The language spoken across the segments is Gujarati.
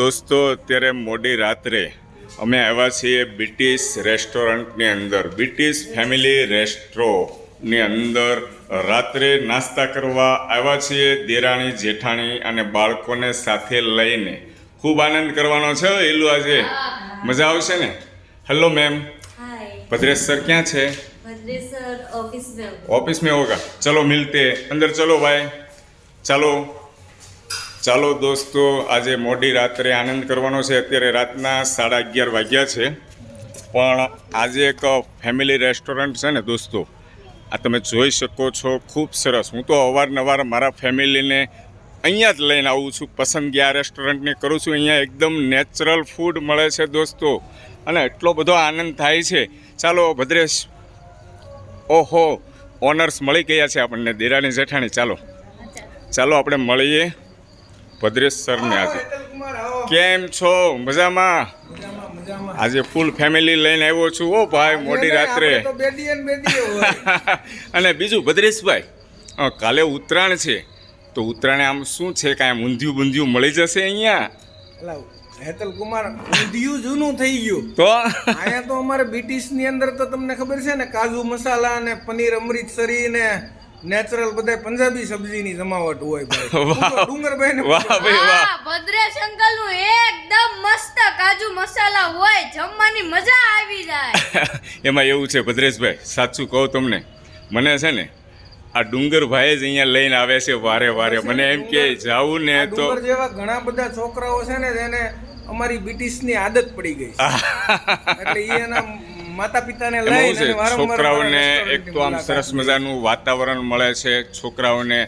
દોસ્તો અત્યારે મોડી રાત્રે અમે આવ્યા છીએ બ્રિટિશ રેસ્ટોરન્ટની અંદર. બ્રિટિશ ફેમિલી રેસ્ટ્રોની અંદર રાત્રે નાસ્તા કરવા આવ્યા છીએ દેરાણી જેઠાણી અને બાળકોને સાથે લઈને. ખૂબ આનંદ કરવાનો છે એલું આજે. મજા આવશે ને? હેલો મેમ ભદ્રેશ્વર ક્યાં છે? ઓફિસ મેં હોગા ચલો મિલતે. અંદર ચલો ભાઈ. ચાલો. ચાલો દોસ્તો આજે મોડી રાત્રે આનંદ કરવાનો છે. અત્યારે રાતના સાડા અગિયાર વાગ્યા છે. પણ આજે એક ફેમિલી રેસ્ટોરન્ટ છે ને દોસ્તો આ તમે જોઈ શકો છો. ખૂબ સરસ. હું તો અવારનવાર મારા ફેમિલીને અહીંયા જ લઈને આવું છું. પસંદગી આ રેસ્ટોરન્ટની કરું છું. અહીંયા એકદમ નેચરલ ફૂડ મળે છે દોસ્તો. અને એટલો બધો આનંદ થાય છે. ચાલો ભદ્રેશ ઓહો ઓનર્સ મળી ગયા છે આપણને. દેરાણી જેઠાણી ચાલો. ચાલો આપણે મળીએ. ભદ્રેશ સરને આજે. કેમ છો? મજામાં? આજે ફૂલ ફેમિલી લઈને આવ્યો છું. ઓ ભાઈ મોડી રાત્રે. અને બીજું ભદ્રેશભાઈ કાલે ઉત્તરાયણ છે. તો ઉત્તરાયણે આમ શું છે કાંઈ ઊંધિયું બુંધિયું મળી જશે અહીંયા? હેતલ કુમાર ઊંધિયું જૂનું થઈ ગયું. તો? અહીંયા તો અમારે બ્રિટિશની અંદર તો તમને ખબર છે ને કાજુ મસાલા ને પનીર અમૃતસરી ને નેચરલ બધાય પંજાબી સબ્જીની જમાવટ હોય ભાઈ. વાહ. ડુંગરભાઈ ને વાહ ભાઈ વાહ. ભદ્રેશ અંકલનું એકદમ મસ્ત કાજુ મસાલા હોય જમવાની મજા આવી જાય. એમાં એવું છે ભદ્રેશભાઈ સાચું કહું તમને. મને છે ને આ ડુંગરભાઈ જ અહીંયા લઈને આવે છે વારે વારે. મને એમ કે જાવું ને તો ડુંગર જેવા ઘણા બધા છોકરાઓ છે ને જેને અમારી બ્રિટિશની આદત પડી ગઈ. એટલે એના માતા પિતાને છે? છોકરાઓને એક તો આમ સરસ મજાનું વાતાવરણ મળે છે છોકરાઓને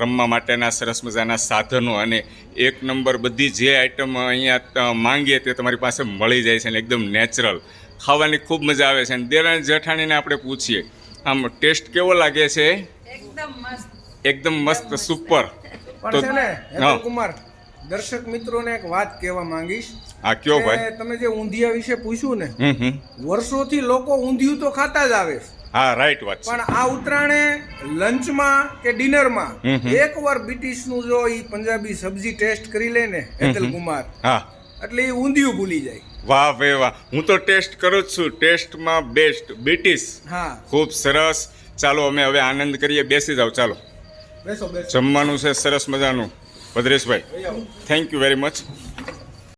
રમવા માટેના સરસ મજાના સાધનો અને એક નંબર બધી જે આઈટમ અહીંયા માંગીએ તે તમારી પાસે મળી જાય છે અને એકદમ નેચરલ ખાવાની ખૂબ મજા આવે છે. અને દેરાણી જેઠાણીને આપણે પૂછીએ આમ ટેસ્ટ કેવો લાગે છે? એકદમ મસ્ત. એકદમ મસ્ત સુપર તો કુમાર દર્શક મિત્રોને એક વાત કહેવા માંગીશ હા કયો ભાઈ? તમે જે ઊંધિયા વિશે પૂછ્યું ને વર્ષોથી લોકો ઊંધિયું તો ખાતા જ આવે છે. હા રાઈટ વાત પણ આ ઉત્તરાયણે લંચમાં કે ડિનરમાં. એકવાર બ્રિટિશનું જો એ પંજાબી સબ્જી ટેસ્ટ કરી લે ને હેતલ કુમાર હા. એટલે એ ઊંધિયું ભૂલી જાય. વાહ વે વાહ. હું તો ટેસ્ટ કરું જ છું. ટેસ્ટમાં બેસ્ટ બ્રિટિશ. હા. ખૂબ સરસ. ચાલો અમે હવે આનંદ કરીએ. બેસી જાઓ ચાલો. બેસો બેસો. જમવાનું છે સરસ મજાનું. ભદ્રેશભાઈ લઈ આવો. Thank you very much